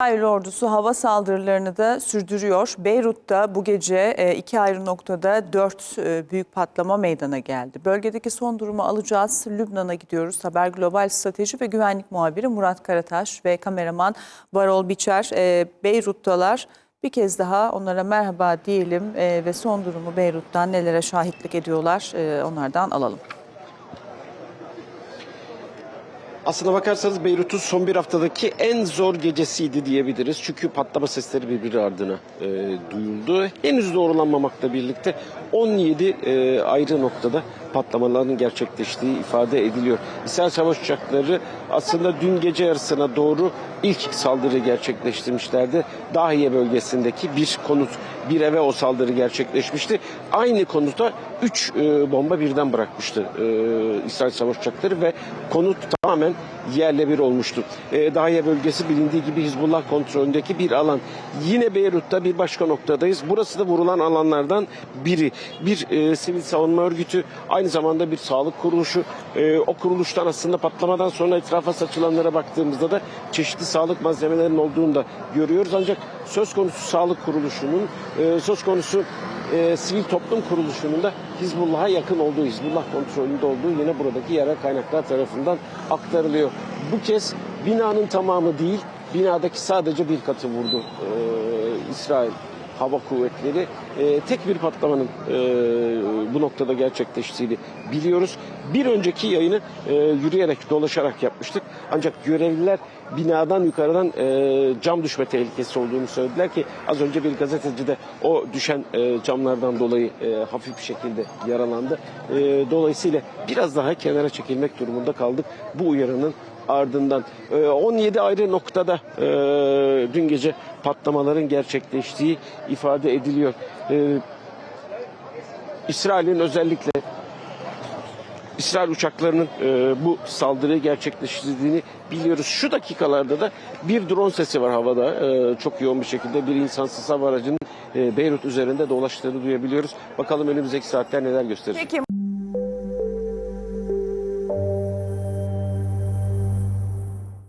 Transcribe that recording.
İsrail ordusu hava saldırılarını da sürdürüyor. Beyrut'ta bu gece e, iki ayrı noktada dört e, büyük patlama meydana geldi. Bölgedeki son durumu alacağız. Lübnan'a gidiyoruz. Haber Global Strateji ve Güvenlik Muhabiri Murat Karataş ve kameraman Varol Biçer e, Beyrut'talar. Bir kez daha onlara merhaba diyelim ve son durumu Beyrut'tan nelere şahitlik ediyorlar onlardan alalım. Aslına bakarsanız Beyrut'un son bir haftadaki en zor gecesiydi diyebiliriz. Çünkü patlama sesleri birbiri ardına e, duyuldu. Henüz doğrulanmamakla birlikte 17 e, ayrı noktada patlamaların gerçekleştiği ifade ediliyor. İsrail savaş uçakları aslında dün gece yarısına doğru ilk saldırı gerçekleştirmişlerdi. Dahiye bölgesindeki bir konut, bir eve o saldırı gerçekleşmişti. Aynı konuta 3 bomba birden bırakmıştı e, İsrail savaş uçakları ve konut tamamen yerle bir olmuştu. E, Dahiye bölgesi bilindiği gibi Hizbullah kontrolündeki bir alan. Yine Beyrut'ta bir başka noktadayız. Burası da vurulan alanlardan biri. Bir e, sivil savunma örgütü, aynı zamanda bir sağlık kuruluşu. E, o kuruluştan aslında patlamadan sonra etrafa saçılanlara baktığımızda da çeşitli sağlık malzemelerinin olduğunu da görüyoruz. Ancak söz konusu sağlık kuruluşunun, e, söz konusu e, sivil toplum kuruluşunun da Hizbullah'a yakın olduğu, Hizbullah kontrolünde olduğu yine buradaki yerel kaynaklar tarafından aktarılıyor. Bu kez binanın tamamı değil, binadaki sadece bir katı vurdu e, İsrail Hava Kuvvetleri. E, tek bir patlamanın e, bu noktada gerçekleştiğini biliyoruz. Bir önceki yayını e, yürüyerek, dolaşarak yapmıştık. Ancak görevliler binadan yukarıdan e, cam düşme tehlikesi olduğunu söylediler ki az önce bir gazeteci de o düşen e, camlardan dolayı e, hafif bir şekilde yaralandı. E, dolayısıyla biraz daha kenara çekilmek durumunda kaldık bu uyarının ardından. E, 17 ayrı noktada e, dün gece patlamaların gerçekleştiği ifade ediliyor. E, İsrail'in özellikle İsrail uçaklarının e, bu saldırıyı gerçekleştirdiğini biliyoruz. Şu dakikalarda da bir drone sesi var havada. E, çok yoğun bir şekilde bir insansız hava aracının e, Beyrut üzerinde dolaştığını duyabiliyoruz. Bakalım önümüzdeki saatler neler gösterecek. Peki